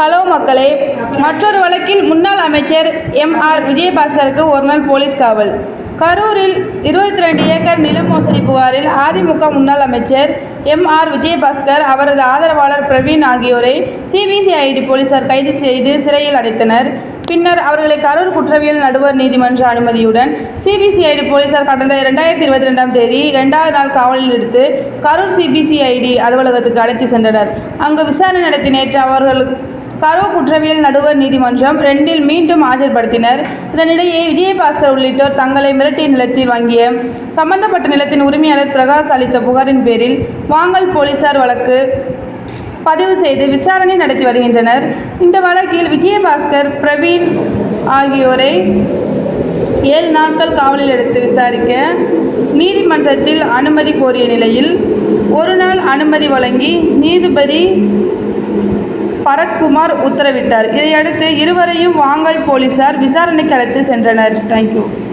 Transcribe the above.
Hello மக்களே மற்றொரு வழக்கில் முன்னாள் அமைச்சர் எம் ஆர் விஜயபாஸ்கருக்கு ஒரு நாள் போலீஸ் காவல். கரூரில் இருபத்தி ரெண்டு ஏக்கர் நில மோசடி புகாரில் அதிமுக முன்னாள் அமைச்சர் எம் ஆர் விஜயபாஸ்கர் அவரது ஆதரவாளர் பிரவீன் ஆகியோரை சிபிசிஐடி போலீசார் கைது செய்து சிறையில் அடைத்தனர். பின்னர் அவர்களை கரூர் குற்றவியல் நடுவர் நீதிமன்ற அனுமதியுடன் சிபிசிஐடி போலீசார் கடந்த இரண்டாயிரத்தி இருபத்தி ரெண்டாம் தேதி இரண்டாவது நாள் காவலில் எடுத்து கரூர் சிபிசிஐடி அலுவலகத்துக்கு அழைத்து சென்றனர். அங்கு விசாரணை நடத்தி நேற்று அவர்கள் கரூர் குற்றவியல் நடுவர் நீதிமன்றம் ரெண்டில் மீண்டும் ஆஜர்படுத்தினர். இதனிடையே விஜயபாஸ்கர் உள்ளிட்டோர் தங்களை மிரட்டிய நிலத்தில் வாங்கிய சம்பந்தப்பட்ட நிலத்தின் உரிமையாளர் பிரகாஷ் அளித்த புகாரின் பேரில் வாங்கல் போலீசார் வழக்கு பதிவு செய்து விசாரணை நடத்தி வருகின்றனர். இந்த வழக்கில் விஜயபாஸ்கர் பிரவீன் ஆகியோரை ஏழு நாட்கள் காவலில் எடுத்து விசாரிக்க நீதிமன்றத்தில் அனுமதி கோரிய நிலையில் ஒரு நாள் அனுமதி வழங்கி நீதிபதி பரத்குமார் உத்தரவிட்டார். இதையடுத்து இருவரையும் வாங்காய் போலீசார் விசாரணைக்கு அழைத்து சென்றனர். தேங்க்யூ